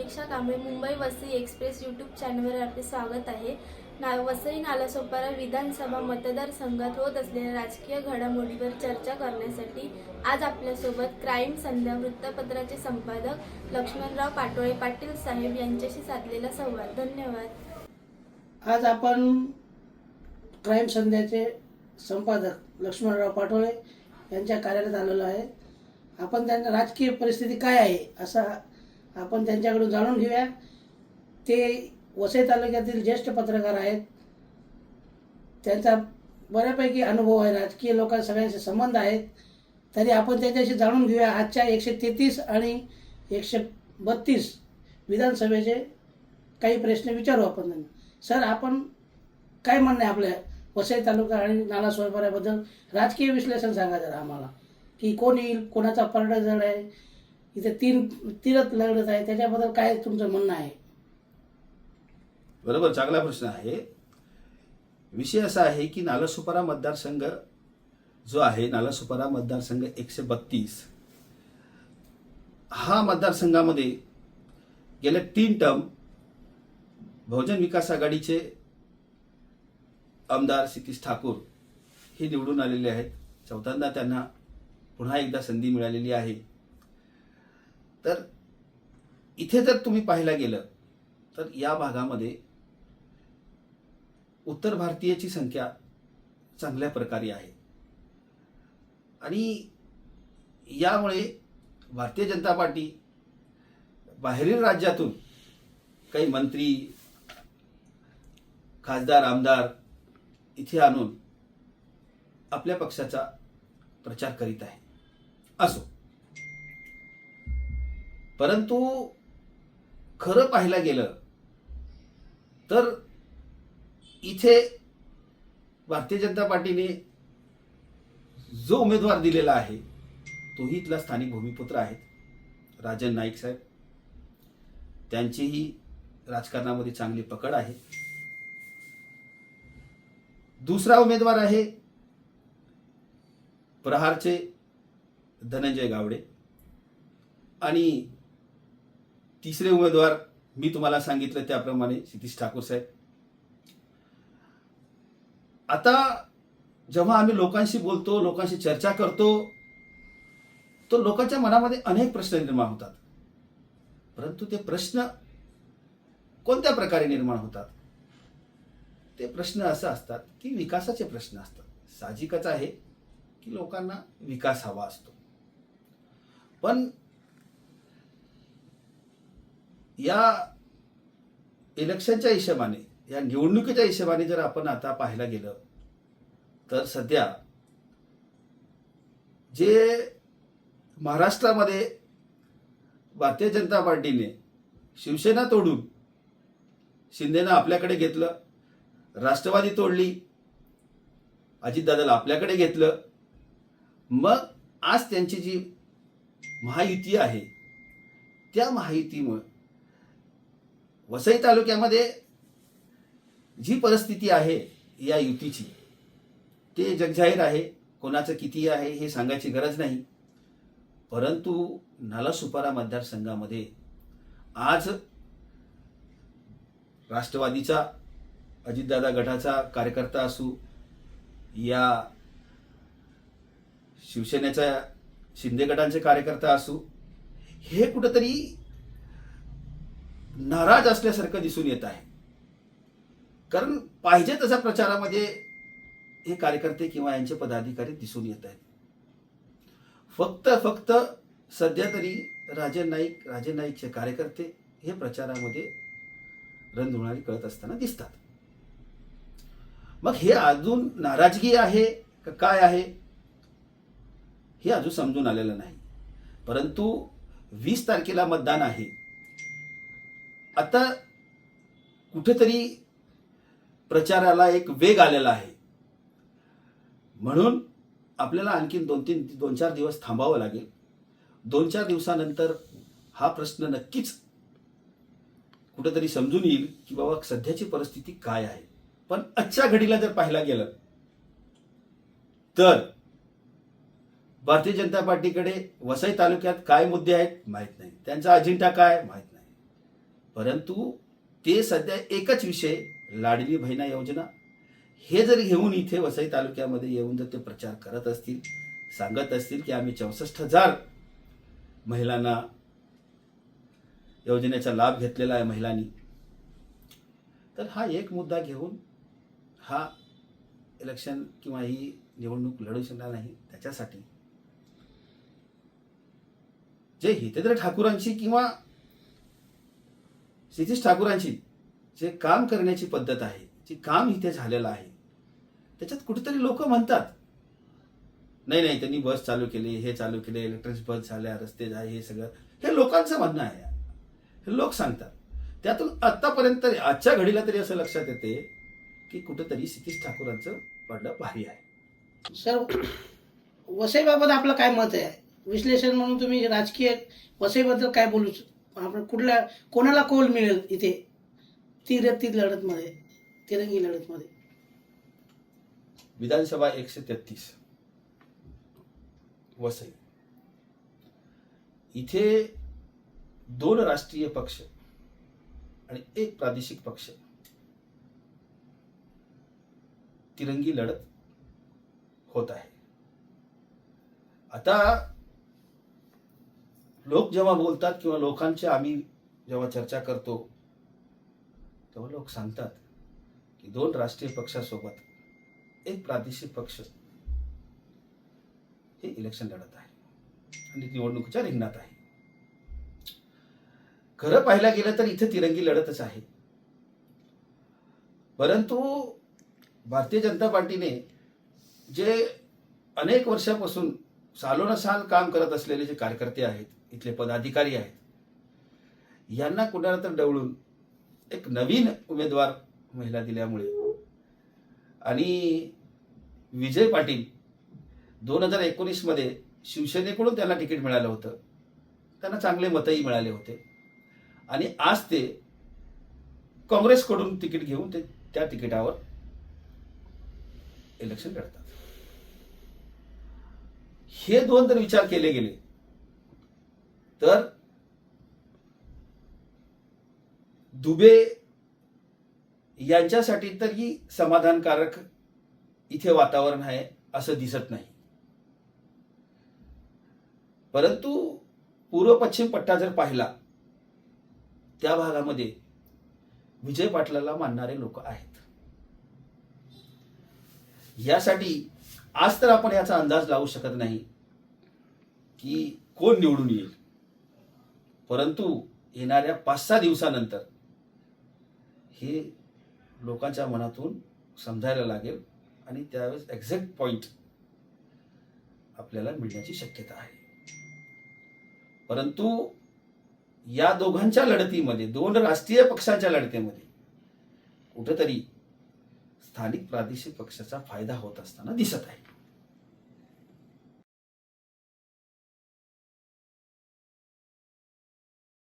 समीक्षा Kamble Mumbai Vasai express YouTube चॅनलवर आपले स्वागत आहे. ना वसई नालासोपारा विधानसभा मतदारसंघात होत असलेल्या राजकीय घडामोडीवर चर्चा करण्यासाठी आज आपल्यासोबत क्राईम संध्या वृत्तपत्राचे संपादक लक्ष्मणराव पाटोळे पाटील साहेब यांच्याशी साधलेला संवाद. धन्यवाद. आज आपण क्राईम संध्याचे संपादक लक्ष्मणराव पाटोळे यांच्या कार्यालयात आलेलो आहे. आपण त्यांना राजकीय परिस्थिती काय आहे असा आपण त्यांच्याकडून जाणून घेऊया. ते वसई तालुक्यातील ज्येष्ठ पत्रकार आहेत. त्यांचा बऱ्यापैकी अनुभव आहे. राजकीय लोकां सगळ्यांशी संबंध आहेत. तरी आपण त्यांच्याशी जाणून घेऊया. आजच्या एकशे तेहतीस आणि एकशे बत्तीस विधानसभेचे काही प्रश्न विचारू आपण त्यांना. सर आपण काय म्हणणं आहे आपल्या वसई तालुका आणि नाला सोयपाऱ्याबद्दल राजकीय विश्लेषण सांगा जरा आम्हाला. की कोण येईल? कोणाचा परडा जड आहे? इथे तीन तीरच लढत आहे. त्याच्याबद्दल काय तुमचं म्हणणं आहे? बरोबर चांगला प्रश्न आहे. विषय असा आहे की नालासुपारा मतदारसंघ जो आहे नालासुपारा मतदारसंघ एकशे बत्तीस हा मतदारसंघामध्ये गेल्या तीन टर्म बहुजन विकास आघाडीचे आमदार सितीश ठाकूर हे निवडून आलेले आहेत. चौथ्यांदा त्यांना पुन्हा एकदा संधी मिळालेली आहे. तर इथे जर तुम्ही पाहायला गेलं तर या भागामध्ये उत्तर भारतीयाची संख्या चांगल्या प्रकारे आहे. आणि यामुळे भारतीय जनता पार्टी बाहेरील राज्यातून काही मंत्री खासदार आमदार इथे आणून आपल्या पक्षाचा प्रचार करीत आहे. असो. परंतु खरं पाहायला गेलं तर इथे भारतीय जनता पार्टीने जो उमेदवार दिलेला आहे तोही इथला स्थानिक भूमिपुत्र आहेत राजन नाईक साहेब. त्यांचीही राजकारणामध्ये चांगली पकड आहे. दुसरा उमेदवार आहे प्रहारचे धनंजय गावडे. आणि तिसरे उमेदवार मी तुम्हाला सांगितलं त्याप्रमाणे सतीश ठाकूर साहेब. आता जेव्हा आम्ही लोकांशी बोलतो लोकांशी चर्चा करतो तो लोकांच्या मनामध्ये अनेक प्रश्न निर्माण होतात. परंतु ते प्रश्न कोणत्या प्रकारे निर्माण होतात? ते प्रश्न असं असतात की विकासाचे प्रश्न असतात. साहजिकच आहे की लोकांना विकास हवा असतो. पण या इलेक्शनच्या हिशोबाने या निवडणुकीच्या हिशोबाने जर आपण आता पाहायला गेलं तर सध्या जे महाराष्ट्रामध्ये भारतीय जनता पार्टीने शिवसेना तोडून शिंदेनं आपल्याकडे घेतलं राष्ट्रवादी तोडली अजितदादाला आपल्याकडे घेतलं मग आज त्यांची जी महायुती आहे त्या महायुतीमुळे वसई तालुक्यामध्ये जी परिस्थिती आहे या युतीची ते जगजाहीर आहे कोणाचं किती आहे हे सांगायची गरज नाही. परंतु नालासुपारा मतदारसंघामध्ये आज राष्ट्रवादीचा अजितदादा गटाचा कार्यकर्ता असू या शिवसेनेचा शिंदे गटांचे कार्यकर्ता असू हे कुठंतरी नाराज असल्यासारखं दिसून येत आहे. कारण पाहिजे तशा प्रचारामध्ये हे कार्यकर्ते किंवा यांचे पदाधिकारी दिसून येत आहेत. फक्त फक्त सध्या तरी राजन नाईक राजन नाईकचे कार्यकर्ते हे प्रचारामध्ये रणधुणारी कळत असताना दिसतात. मग हे अजून नाराजगी आहे का काय आहे? हे अजून समजून आलेलं नाही. परंतु वीस तारखेला मतदान आहे. आता कुठेतरी प्रचाराला एक वेग आलेला आहे. म्हणून आपल्याला आणखीन दोन तीन दोन चार दिवस थांबावं लागेल. दोन चार दिवसानंतर हा प्रश्न नक्कीच कुठेतरी समजून येईल की बाबा सध्याची परिस्थिती काय आहे. पण आजच्या घडीला जर पाहायला गेलं तर भारतीय जनता पार्टीकडे वसई तालुक्यात काय मुद्दे आहेत माहीत नाही. त्यांचा अजेंडा काय माहीत नाही. परंतु ते सध्या एकच विषय लाडली बहिणा योजना. हे जर घेऊन इथे वसई तालुक्यामध्ये येऊन जर ते प्रचार करत असतील सांगत असतील की आम्ही चौसष्ट हजार महिलांना योजनेचा लाभ घेतलेला आहे महिलांनी तर हा एक मुद्दा घेऊन हा इलेक्शन किंवा ही निवडणूक लढू शकणार नाही. त्याच्यासाठी जे हितेंद्र ठाकूरांची किंवा क्षितिश ठाकूरांची जे काम करण्याची पद्धत आहे जे काम इथे झालेलं आहे त्याच्यात कुठेतरी लोक म्हणतात नाही नाही त्यांनी बस चालू केली हे चालू केले इलेक्ट्रॉनिक्स बस झाल्या रस्ते झाले हे सगळं. हे लोकांचं म्हणणं आहे. हे लोक सांगतात. त्यातून आत्तापर्यंत आजच्या घडीला तरी असं लक्षात येते की कुठेतरी क्षितिश ठाकूरांचं पडलं भारी आहे. सर वसईबाबत आपलं काय मत आहे? विश्लेषण म्हणून तुम्ही राजकीय वसईबद्दल काय बोलू आपण कुठल्या कोणाला कौल मिळेल इथे? ती लढत लढतमध्ये तिरंगी लढतमध्ये. विधानसभा एकशे तेहतीस. वसई. इथे दोन राष्ट्रीय पक्ष आणि एक प्रादेशिक पक्ष. तिरंगी लढत होत आहे. आता लोक जेव्हा बोलतात किंवा लोकांची आम्ही जेव्हा चर्चा करतो तेव्हा लोक सांगतात की दोन राष्ट्रीय पक्षासोबत एक प्रादेशिक पक्ष हे इलेक्शन लढत आहे. आणि निवडणुकीच्या रिंगणात आहे. खरं पाहायला गेलं तर इथे तिरंगी लढतच आहे. परंतु भारतीय जनता पार्टीने जे अनेक वर्षापासून सालोनसाल काम करत असलेले जे कार्यकर्ते आहेत इथले पदाधिकारी आहेत. यांना कुणाला तर डवळून एक नवीन उमेदवार महिला दिल्यामुळे आणि विजय पाटील दोन हजार एकोणीसमध्ये शिवसेनेकडून त्यांना तिकीट मिळालं होतं. त्यांना चांगले मतही मिळाले होते. आणि आज ते काँग्रेसकडून तिकीट घेऊन ते त्या तिकिटावर इलेक्शन लढतात. हे दोन जर विचार केले गेले तर दुबे यांच्यासाठी तरी समाधानकारक इथे वातावरण आहे असं दिसत नाही. परंतु पूर्व पश्चिम पट्टा जर पाहिला त्या भागामध्ये विजय पाटलाला मानणारे लोक आहेत. यासाठी आज तर आपण याचा अंदाज लावू शकत नाही की कोण निवडून येईल. परंतु येणाऱ्या पाच सहा दिवसानंतर हे लोकांच्या मनातून समजायला लागेल आणि त्यावेळेस एक्झॅक्ट पॉईंट आपल्याला मिळण्याची शक्यता आहे. परंतु या दोघांच्या लढतीमध्ये दोन राष्ट्रीय पक्षांच्या लढतीमध्ये कुठेतरी स्थानिक प्रादेशिक पक्षाचा फायदा होत असताना दिसत आहे.